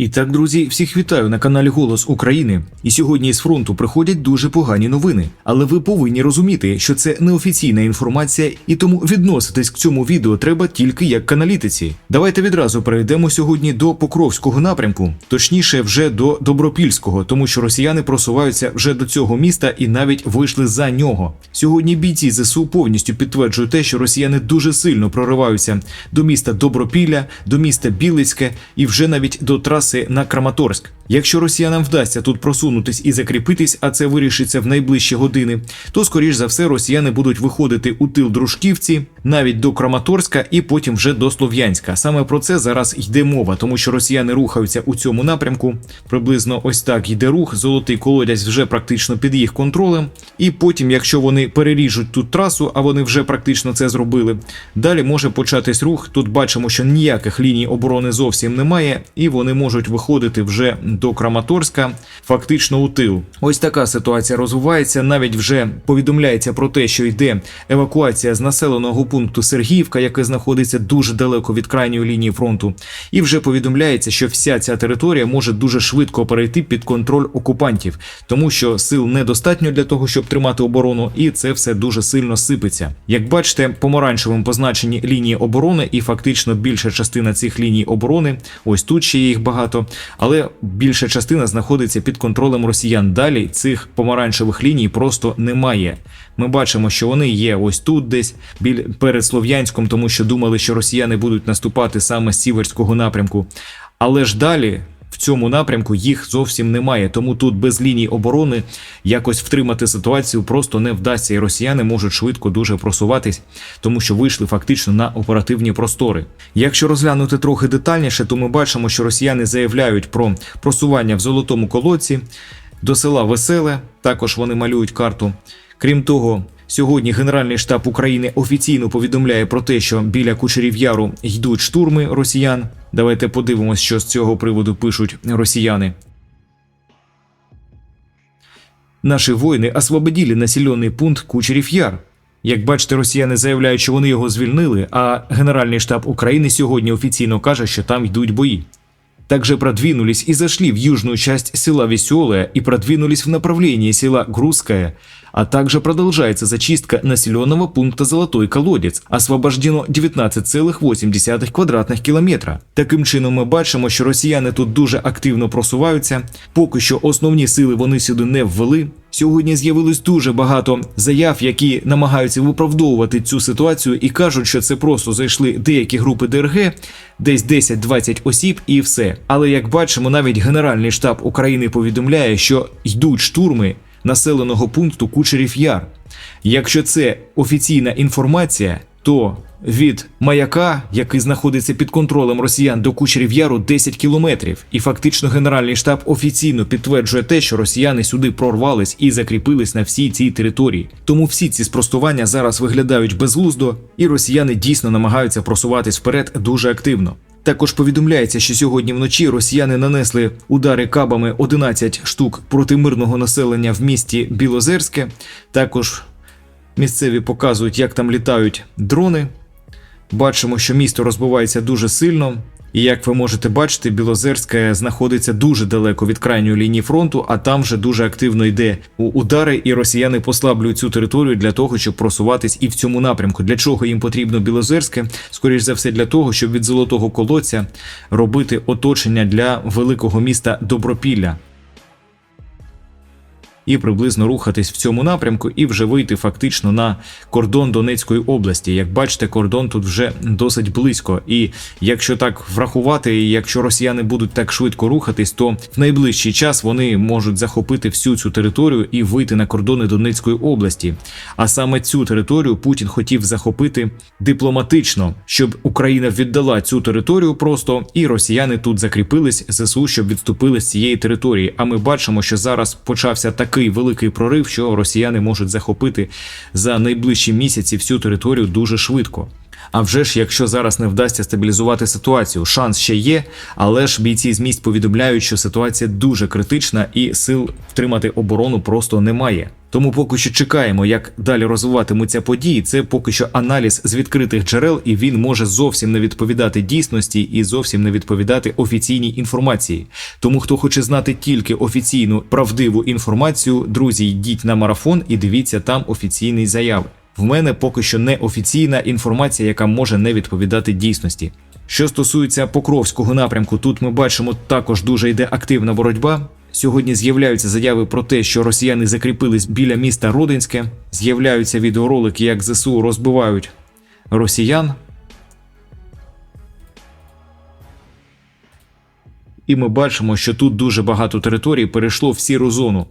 І так, друзі, всіх вітаю на каналі Голос України. І сьогодні з фронту приходять дуже погані новини. Але ви повинні розуміти, що це неофіційна інформація, і тому відноситись к цьому відео треба тільки як к аналітиці. Давайте відразу перейдемо сьогодні до Покровського напрямку, точніше, вже до Добропільського, тому що росіяни просуваються вже до цього міста і навіть вийшли за нього. Сьогодні бійці ЗСУ повністю підтверджують те, що росіяни дуже сильно прориваються до міста Добропілля, до міста Білицьке і вже навіть до траси на Краматорськ. Якщо росіянам вдасться тут просунутись і закріпитись, а це вирішиться в найближчі години, то скоріш за все росіяни будуть виходити у тил Дружківці, навіть до Краматорська і потім вже до Слов'янська. Саме про це зараз йде мова, тому що росіяни рухаються у цьому напрямку. Приблизно ось так йде рух. Золотий колодязь вже практично під їх контролем. І потім, якщо вони переріжуть тут трасу, а вони вже практично це зробили, далі може початись рух. Тут бачимо, що ніяких ліній оборони зовсім немає, і вони можуть виходити вже до Краматорська, фактично у тил. Ось така ситуація розвивається. Навіть вже повідомляється про те, що йде евакуація з населеного пункту Сергіївка, яке знаходиться дуже далеко від крайньої лінії фронту. І вже повідомляється, що вся ця територія може дуже швидко перейти під контроль окупантів, тому що сил недостатньо для того, щоб тримати оборону, і це все дуже сильно сипеться. Як бачите, помаранчевим позначені лінії оборони, і фактично більша частина цих ліній оборони, ось тут ще їх багато, але більша частина знаходиться під контролем росіян. Далі цих помаранчевих ліній просто немає. Ми бачимо, що вони є ось тут, десь біль перед Слов'янськом, тому що думали, що росіяни будуть наступати саме з сіверського напрямку. Але ж далі. В цьому напрямку їх зовсім немає, тому тут без ліній оборони якось втримати ситуацію просто не вдасться, і росіяни можуть швидко дуже просуватись, тому що вийшли фактично на оперативні простори. Якщо розглянути трохи детальніше, то ми бачимо, що росіяни заявляють про просування в золотому колодці до села Веселе. Також вони малюють карту. Крім того, сьогодні Генеральний штаб України офіційно повідомляє про те, що біля Кучерів Яру йдуть штурми росіян. Давайте подивимось, що з цього приводу пишуть росіяни. Наші воїни освободили населений пункт Кучерів Яр. Як бачите, росіяни заявляють, що вони його звільнили, а Генеральний штаб України сьогодні офіційно каже, що там йдуть бої. Также продвинулись и зашли в южную часть села Веселое и продвинулись в направлении села Грузское, а также продолжается зачистка населенного пункта Золотой Колодец. Освобождено 19,8 квадратних кілометра. Таким чином, ми бачимо, що росіяни тут дуже активно просуваються. Поки що основні сили вони сюди не ввели. Сьогодні з'явилось дуже багато заяв, які намагаються виправдовувати цю ситуацію і кажуть, що це просто зайшли деякі групи ДРГ, десь 10-20 осіб і все. Але як бачимо, навіть Генеральний штаб України повідомляє, що йдуть штурми населеного пункту Кучерів Яр. Якщо це офіційна інформація, то від маяка, який знаходиться під контролем росіян до Кучерів Яру 10 кілометрів, і фактично Генеральний штаб офіційно підтверджує те, що росіяни сюди прорвались і закріпились на всій цій території. Тому всі ці спростування зараз виглядають безглуздо, і росіяни дійсно намагаються просуватись вперед дуже активно. Також повідомляється, що сьогодні вночі росіяни нанесли удари кабами 11 штук проти мирного населення в місті Білозерське. Також місцеві показують, як там літають дрони. Бачимо, що місто розбивається дуже сильно. І як ви можете бачити, Білозерське знаходиться дуже далеко від крайньої лінії фронту, а там вже дуже активно йде у удари, і росіяни послаблюють цю територію для того, щоб просуватись і в цьому напрямку. Для чого їм потрібно Білозерське? Скоріш за все, для того, щоб від золотого колодця робити оточення для великого міста Добропілля. І приблизно рухатись в цьому напрямку, і вже вийти фактично на кордон Донецької області. Як бачите, кордон тут вже досить близько. І якщо так врахувати, і якщо росіяни будуть так швидко рухатись, то в найближчий час вони можуть захопити всю цю територію і вийти на кордони Донецької області. А саме цю територію Путін хотів захопити дипломатично, щоб Україна віддала цю територію просто, і росіяни тут закріпились ЗСУ, щоб відступили з цієї території. А ми бачимо, що зараз почався такий великий прорив, що росіяни можуть захопити за найближчі місяці всю територію дуже швидко. А вже ж, якщо зараз не вдасться стабілізувати ситуацію, шанс ще є, але ж бійці з місць повідомляють, що ситуація дуже критична і сил втримати оборону просто немає. Тому поки що чекаємо, як далі розвиватимуться події. Це поки що аналіз з відкритих джерел, і він може зовсім не відповідати дійсності і зовсім не відповідати офіційній інформації. Тому хто хоче знати тільки офіційну правдиву інформацію, друзі, йдіть на марафон і дивіться там офіційні заяви. В мене поки що не офіційна інформація, яка може не відповідати дійсності. Що стосується Покровського напрямку, тут ми бачимо також дуже йде активна боротьба. Сьогодні з'являються заяви про те, що росіяни закріпились біля міста Родинське. З'являються відеоролики, як ЗСУ розбивають росіян. І ми бачимо, що тут дуже багато територій перейшло в сіру зону.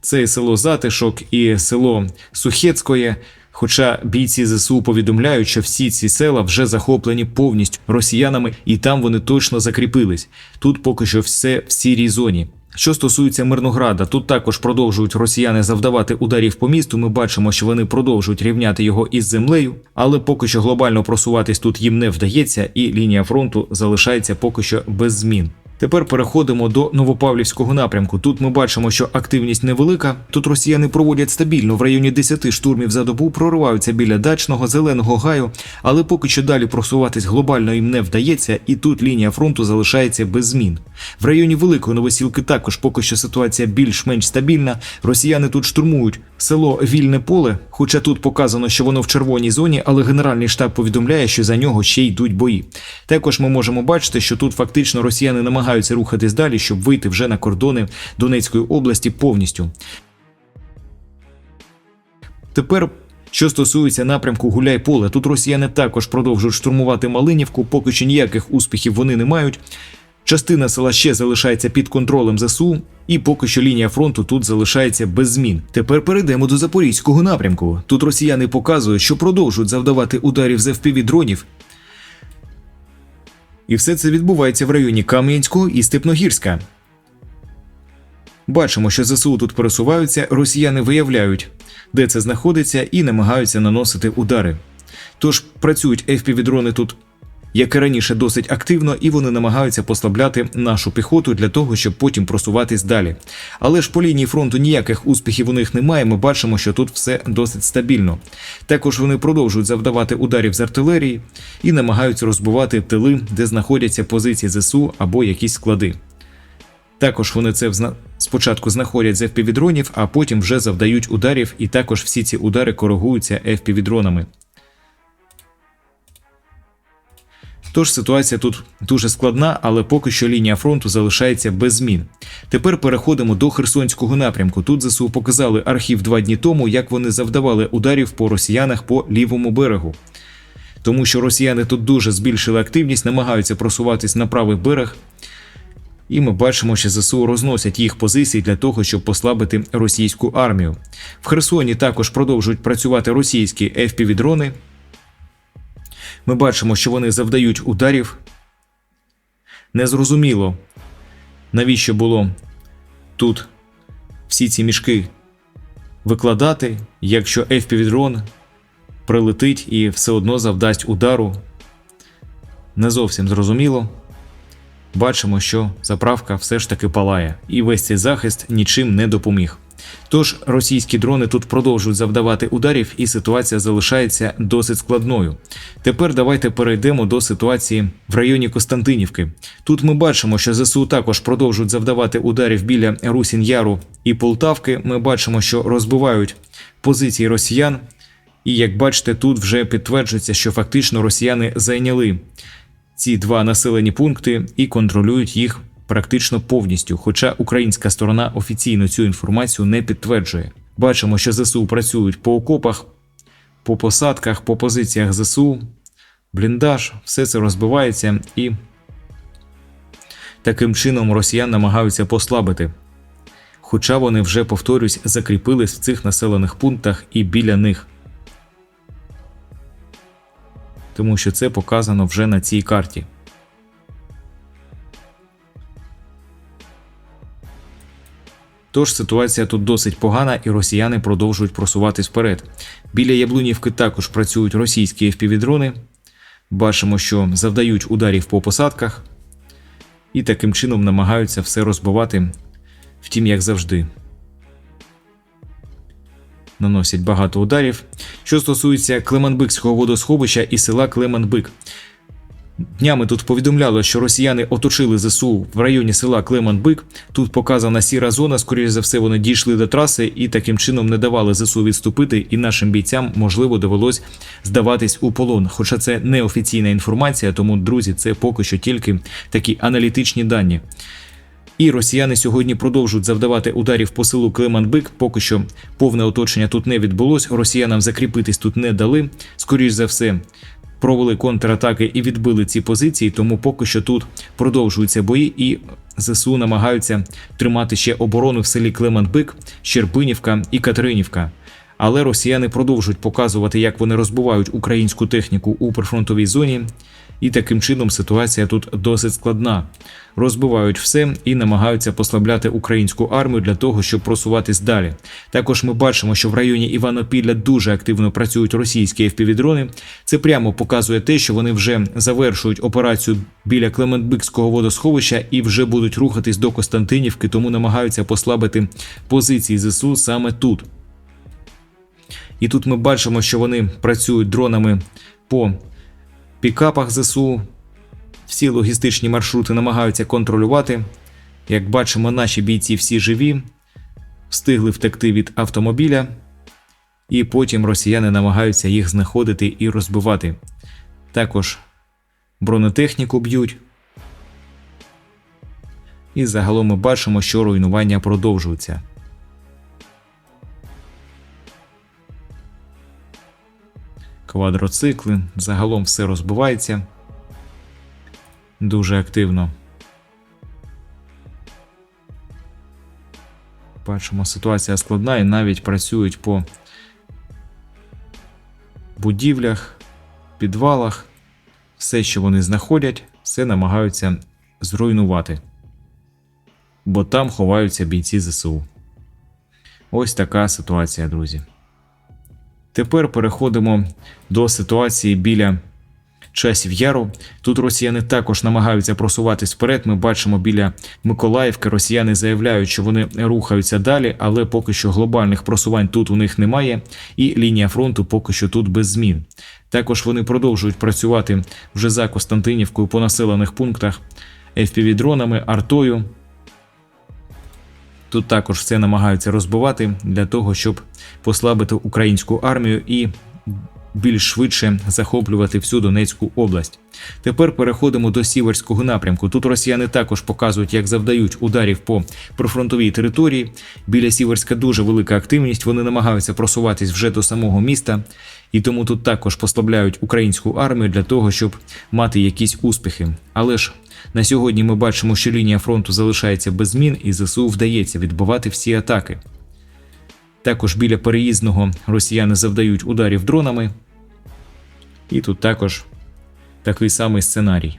Це і село Затишок, і село Сухецькоє. Хоча бійці ЗСУ повідомляють, що всі ці села вже захоплені повністю росіянами, і там вони точно закріпились. Тут поки що все в сірій зоні. Що стосується Мирнограда, тут також продовжують росіяни завдавати ударів по місту. Ми бачимо, що вони продовжують рівняти його із землею, але поки що глобально просуватись тут їм не вдається, і лінія фронту залишається поки що без змін. Тепер переходимо до Новопавлівського напрямку. Тут ми бачимо, що активність невелика. Тут росіяни проводять стабільно в районі 10 штурмів за добу, прориваються біля дачного зеленого гаю, але поки що далі просуватись глобально їм не вдається, і тут лінія фронту залишається без змін. В районі Великої Новосілки також поки що ситуація більш-менш стабільна. Росіяни тут штурмують село Вільне поле, хоча тут показано, що воно в червоній зоні, але Генеральний штаб повідомляє, що за нього ще йдуть бої. Також ми можемо бачити, що тут фактично росіяни намагаються рухатись далі, щоб вийти вже на кордони Донецької області повністю. Тепер. Що стосується напрямку Гуляй-Поле, тут росіяни також продовжують штурмувати Малинівку, поки що ніяких успіхів вони не мають. Частина села ще залишається під контролем ЗСУ, і поки що лінія фронту тут залишається без змін. Тепер перейдемо до запорізького напрямку. Тут росіяни показують, що продовжують завдавати ударів з fpv дронів. І все це відбувається в районі Кам'янського і Степногірська. Бачимо, що ЗСУ тут пересуваються, росіяни виявляють, де це знаходиться, і намагаються наносити удари. Тож працюють FPV-дрони тут як і раніше, досить активно, і вони намагаються послабляти нашу піхоту для того, щоб потім просуватись далі. Але ж по лінії фронту ніяких успіхів у них немає. Ми бачимо, що тут все досить стабільно. Також вони продовжують завдавати ударів з артилерії і намагаються розбивати тили, де знаходяться позиції ЗСУ або якісь склади. Також вони це спочатку знаходять з FPV-дронів, а потім вже завдають ударів, і також всі ці удари коригуються FPV-дронами. Тож ситуація тут дуже складна, але поки що лінія фронту залишається без змін. Тепер переходимо до Херсонського напрямку. Тут ЗСУ показали архів два дні тому, як вони завдавали ударів по росіянах по лівому берегу. Тому що росіяни тут дуже збільшили активність, намагаються просуватись на правий берег. І ми бачимо, що ЗСУ розносять їх позиції для того, щоб послабити російську армію. В Херсоні також продовжують працювати російські FPV-дрони. Ми бачимо, що вони завдають ударів. Незрозуміло, навіщо було тут всі ці мішки викладати, якщо FPV-дрон прилетить і все одно завдасть удару. Не зовсім зрозуміло. Бачимо, що заправка все ж таки палає, і весь цей захист нічим не допоміг. Тож російські дрони тут продовжують завдавати ударів, і ситуація залишається досить складною. Тепер давайте перейдемо до ситуації в районі Костянтинівки. Тут ми бачимо, що ЗСУ також продовжують завдавати ударів біля Русін Яру і Полтавки. Ми бачимо, що розбивають позиції росіян. І як бачите, тут вже підтверджується, що фактично росіяни зайняли ці два населені пункти і контролюють їх практично повністю, хоча українська сторона офіційно цю інформацію не підтверджує. Бачимо, що ЗСУ працюють по окопах, по посадках, по позиціях ЗСУ, бліндаж, все це розбивається і таким чином росіян намагаються послабити. Хоча вони вже, повторюсь, закріпились в цих населених пунктах і біля них. Тому що це показано вже на цій карті. Тож ситуація тут досить погана, і росіяни продовжують просуватись вперед. Біля Яблунівки також працюють російські FPV-дрони. Бачимо, що завдають ударів по посадках і таким чином намагаються все розбивати, втім, як завжди. Наносять багато ударів. Що стосується Клеменбикського водосховища і села Клеменбик. Днями тут повідомляло, що росіяни оточили ЗСУ в районі села Клеманбик. Тут показана сіра зона. Скоріше за все, вони дійшли до траси і таким чином не давали ЗСУ відступити, і нашим бійцям можливо довелось здаватись у полон. Хоча це не офіційна інформація, тому друзі, це поки що тільки такі аналітичні дані. І росіяни сьогодні продовжують завдавати ударів по селу Клеманбик. Поки що повне оточення тут не відбулось. Росіянам закріпитись тут не дали. Скоріш за все, провели контратаки і відбили ці позиції. Тому поки що тут продовжуються бої, і ЗСУ намагаються тримати ще оборону в селі Клеманбик, Щерпинівка і Катеринівка. Але росіяни продовжують показувати, як вони розбивають українську техніку у прифронтовій зоні, і таким чином ситуація тут досить складна. Розбивають все і намагаються послабляти українську армію для того, щоб просуватись далі. Також ми бачимо, що в районі Іванопілля дуже активно працюють російські FPV-дрони. Це прямо показує те, що вони вже завершують операцію біля Клементбикського водосховища і вже будуть рухатись до Костянтинівки, тому намагаються послабити позиції ЗСУ саме тут. І тут ми бачимо, що вони працюють дронами по пікапах ЗСУ. Всі логістичні маршрути намагаються контролювати. Як бачимо, наші бійці всі живі, встигли втекти від автомобіля, і потім росіяни намагаються їх знаходити і розбивати. Також бронетехніку б'ють. І загалом ми бачимо, що руйнування продовжуються. Квадроцикли, загалом все розбивається дуже активно. Бачимо, ситуація складна і навіть працюють по будівлях, підвалах. Все, що вони знаходять, все намагаються зруйнувати. Бо там ховаються бійці ЗСУ. Ось така ситуація, друзі. Тепер переходимо до ситуації біля часів яру. Тут росіяни також намагаються просуватись вперед. Ми бачимо біля Миколаївки. Росіяни заявляють, що вони рухаються далі, але поки що глобальних просувань тут у них немає, і лінія фронту поки що тут без змін. Також вони продовжують працювати вже за Костянтинівкою по населених пунктах FPV-дронами, артою. Тут також все намагаються розбивати для того, щоб послабити українську армію і більш швидше захоплювати всю Донецьку область. Тепер переходимо до сіверського напрямку. Тут росіяни також показують, як завдають ударів по прифронтовій території. Біля Сіверська дуже велика активність. Вони намагаються просуватись вже до самого міста, і тому тут також послабляють українську армію для того, щоб мати якісь успіхи. Але ж на сьогодні ми бачимо, що лінія фронту залишається без змін, і ЗСУ вдається відбивати всі атаки. Також біля переїзного росіяни завдають ударів дронами. І тут також такий самий сценарій.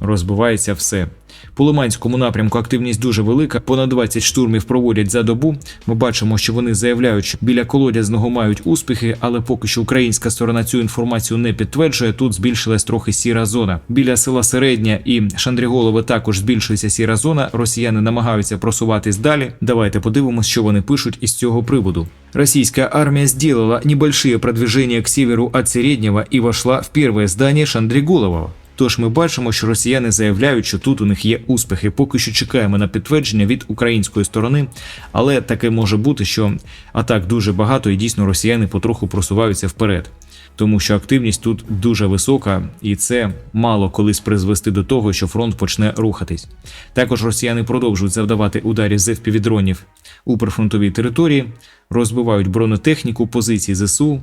Розбивається все. По Лиманському напрямку активність дуже велика. Понад 20 штурмів проводять за добу. Ми бачимо, що вони заявляють, що біля колодязного мають успіхи, але поки що українська сторона цю інформацію не підтверджує. Тут збільшилась трохи сіра зона. Біля села Середня і Шандріголове також збільшується сіра зона. Росіяни намагаються просуватись далі. Давайте подивимось, що вони пишуть із цього приводу. Российская армия сделала небольшие продвижения к северу от Середнего и вошла в первое здание Шандриголового. Тож ми бачимо, що росіяни заявляють, що тут у них є успіхи. Поки що чекаємо на підтвердження від української сторони, але таке може бути, що атак дуже багато, і дійсно росіяни потроху просуваються вперед. Тому що активність тут дуже висока, і це мало колись призвести до того, що фронт почне рухатись. Також росіяни продовжують завдавати ударів з FPV-дронів у прифронтовій території, розбивають бронетехніку, позиції ЗСУ.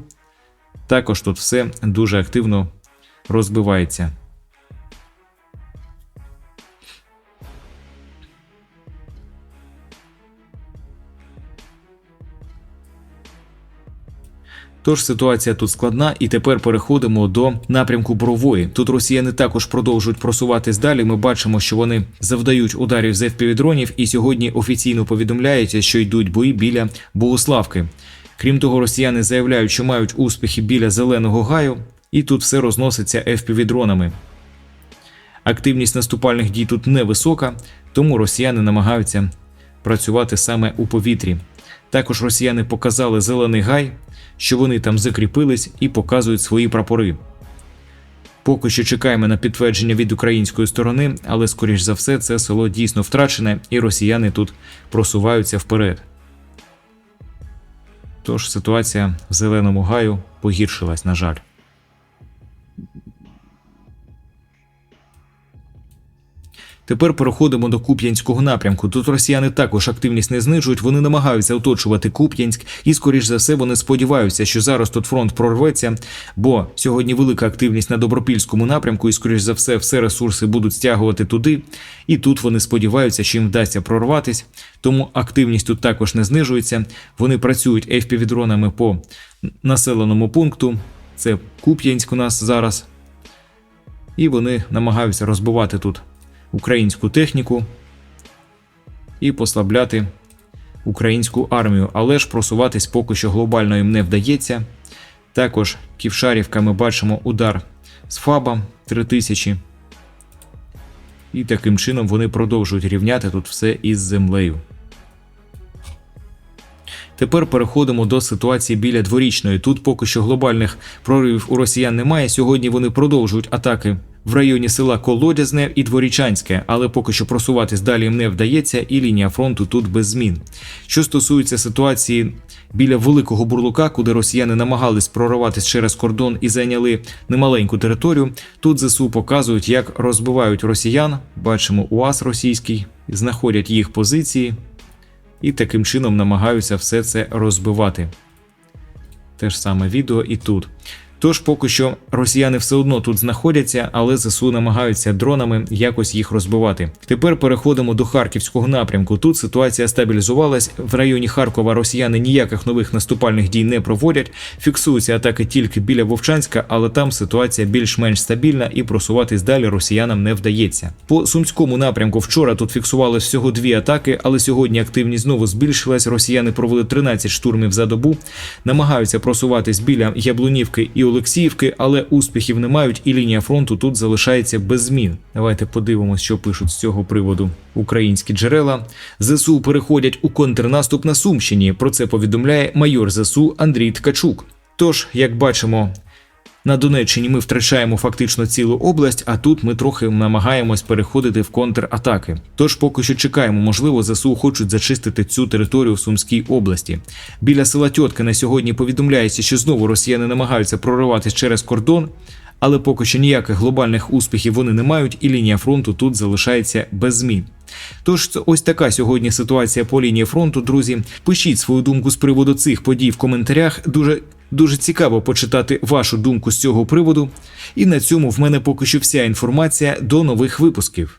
Також тут все дуже активно розбивається. Тож ситуація тут складна, і тепер переходимо до напрямку Брової. Тут росіяни також продовжують просуватись далі. Ми бачимо, що вони завдають ударів з FPV-дронів і сьогодні офіційно повідомляється, що йдуть бої біля Богославки. Крім того, росіяни заявляють, що мають успіхи біля Зеленого гаю. І тут все розноситься FPV-дронами. Активність наступальних дій тут невисока, тому росіяни намагаються працювати саме у повітрі. Також росіяни показали зелений гай, що вони там закріпились і показують свої прапори. Поки що чекаємо на підтвердження від української сторони, але скоріш за все це село дійсно втрачене, і росіяни тут просуваються вперед. Тож ситуація в зеленому гаю погіршилась, на жаль. Тепер переходимо до Куп'янського напрямку. Тут росіяни також активність не знижують. Вони намагаються оточувати Куп'янськ, і скоріш за все вони сподіваються, що зараз тут фронт прорветься, бо сьогодні велика активність на добропільському напрямку, і скоріш за все, все ресурси будуть стягувати туди. І тут вони сподіваються, що їм вдасться прорватись. Тому активність тут також не знижується. Вони працюють FPV-дронами по населеному пункту. Це Куп'янськ у нас зараз. І вони намагаються розбивати тут українську техніку і послабляти українську армію, але ж просуватись поки що глобально їм не вдається. Також Ківшарівка ми бачимо удар з ФАБа 3000. І таким чином вони продовжують рівняти тут все із землею. Тепер переходимо до ситуації біля дворічної. Тут поки що глобальних проривів у росіян немає. Сьогодні вони продовжують атаки в районі села Колодязне і Дворічанське, але поки що просуватись далі їм не вдається, і лінія фронту тут без змін. Що стосується ситуації біля великого бурлука, куди росіяни намагались прориватись через кордон і зайняли немаленьку територію, тут ЗСУ показують, як розбивають росіян. Бачимо УАЗ російський, знаходять їх позиції і таким чином намагаюся все це розбивати. Те ж саме відео і тут. Тож поки що росіяни все одно тут знаходяться, але ЗСУ намагаються дронами якось їх розбивати. Тепер переходимо до харківського напрямку. Тут ситуація стабілізувалась. В районі Харкова росіяни ніяких нових наступальних дій не проводять. Фіксуються атаки тільки біля Вовчанська, але там ситуація більш-менш стабільна і просуватись далі росіянам не вдається. По сумському напрямку вчора тут фіксувалось всього дві атаки, але сьогодні активність знову збільшилась. Росіяни провели 13 штурмів за добу, намагаються просуватись біля Яблунівки і Олексіївки, але успіхів не мають, і лінія фронту тут залишається без змін. Давайте подивимося, що пишуть з цього приводу українські джерела. ЗСУ переходять у контрнаступ на Сумщині. Про це повідомляє майор ЗСУ Андрій Ткачук. Тож, як бачимо. На Донеччині ми втрачаємо фактично цілу область, а тут ми трохи намагаємось переходити в контратаки. Тож поки що чекаємо, можливо, ЗСУ хочуть зачистити цю територію в Сумській області. Біля села Тьотки на сьогодні повідомляється, що знову росіяни намагаються прориватись через кордон, але поки що ніяких глобальних успіхів вони не мають, і лінія фронту тут залишається без змін. Тож ось така сьогодні ситуація по лінії фронту. Друзі, пишіть свою думку з приводу цих подій в коментарях. Дуже Дуже цікаво почитати вашу думку з цього приводу. І на цьому в мене поки що вся інформація до нових випусків.